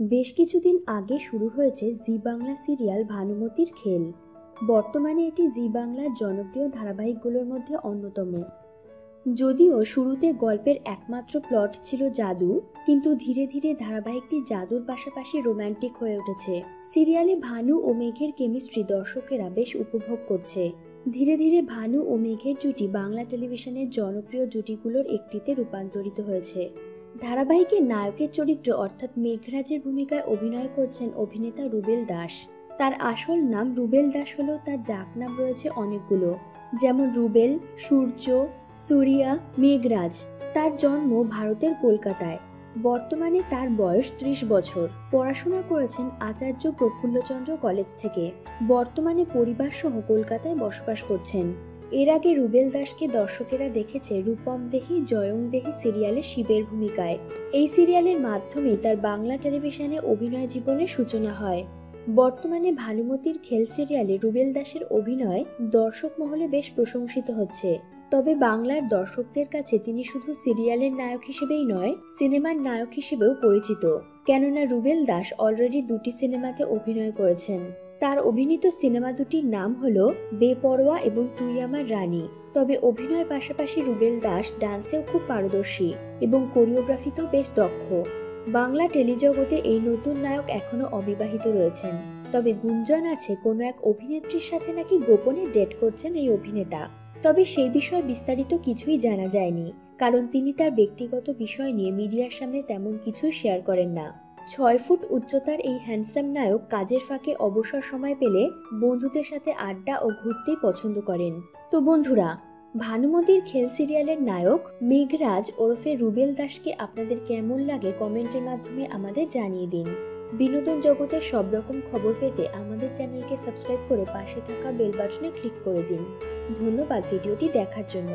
বেশ কিছুদিন আগে শুরু হয়েছে জি বাংলা সিরিয়াল ভানুমতির খেল। বর্তমানে এটি জি বাংলার জনপ্রিয় ধারাবাহিকগুলোর মধ্যে অন্যতম। যদিও শুরুতে গল্পের একমাত্র প্লট ছিল জাদু, কিন্তু ধীরে ধীরে ধারাবাহিকটি জাদুর পাশাপাশি রোমান্টিক হয়ে উঠেছে। সিরিয়ালে ভানু ও মেঘের কেমিস্ট্রি দর্শকেরা বেশ উপভোগ করছে। ধীরে ধীরে ভানু ও মেঘের জুটি বাংলা টেলিভিশনের জনপ্রিয় জুটিগুলোর একটিতে রূপান্তরিত হয়েছে। ধারাবাহিকের নায়কের চরিত্র অর্থাৎ মেঘরাজের ভূমিকায় অভিনয় করছেন অভিনেতা রুবেল দাস। তার আসল নাম রুবেল দাস হলেও তার ডাক নাম রয়েছে অনেকগুলো, যেমন রুবেল, সূর্য, সুরিয়া, মেঘরাজ। তার জন্ম ভারতের কলকাতায়। বর্তমানে তার বয়স ত্রিশ বছর। পড়াশোনা করেছেন আচার্য প্রফুল্লচন্দ্র কলেজ থেকে। বর্তমানে পরিবার সহ কলকাতায় বসবাস করছেন। এর আগে রুবেল দাসকে দর্শকেরা দেখেছে রূপম দেহি, জয়ং দেহি সিরিয়ালে শিবের ভূমিকায়। এই সিরিয়ালের মাধ্যমে তার বাংলা টেলিভিশনে অভিনয় জীবনের সূচনা হয়। বর্তমানে ভানুমতির খেল সিরিয়ালে রুবেল দাসের অভিনয় দর্শক মহলে বেশ প্রশংসিত হচ্ছে। তবে বাংলার দর্শকদের কাছে তিনি শুধু সিরিয়ালের নায়ক হিসেবেই নয়, সিনেমার নায়ক হিসেবেও পরিচিত। কেননা রুবেল দাস অলরেডি দুটি সিনেমাতে অভিনয় করেছেন। তার অভিনীত সিনেমা দুটির নাম হলো বেপরোয়া এবং তুই আমার রানী। তবে অভিনয়ের পাশাপাশি রুবেল দাস ডান্সেও খুব পারদর্শী এবং কোরিওগ্রাফিতেও বেশ দক্ষ। বাংলা টেলিজগতে এই নতুন নায়ক এখনও অবিবাহিত রয়েছেন। তবে গুঞ্জন আছে, কোনো এক অভিনেত্রীর সাথে নাকি গোপনে ডেট করছেন এই অভিনেতা। তবে সেই বিষয়ে বিস্তারিত কিছুই জানা যায়নি, কারণ তিনি তার ব্যক্তিগত বিষয় নিয়ে মিডিয়ার সামনে তেমন কিছুই শেয়ার করেন না। ছয় ফুট উচ্চতার এই হ্যান্ডসাম নায়ক কাজের ফাঁকে অবসর সময় পেলে বন্ধুদের সাথে আড্ডা ও ঘুরতেই পছন্দ করেন। তো বন্ধুরা, ভানুমতির খেল সিরিয়ালের নায়ক মেঘরাজ ওরফে রুবেল দাসকে আপনাদের কেমন লাগে কমেন্টের মাধ্যমে আমাদের জানিয়ে দিন। বিনোদন জগতের সব রকম খবর পেতে আমাদের চ্যানেলকে সাবস্ক্রাইব করে পাশে থাকা বেল বাটনে ক্লিক করে দিন। ধন্যবাদ ভিডিওটি দেখার জন্য।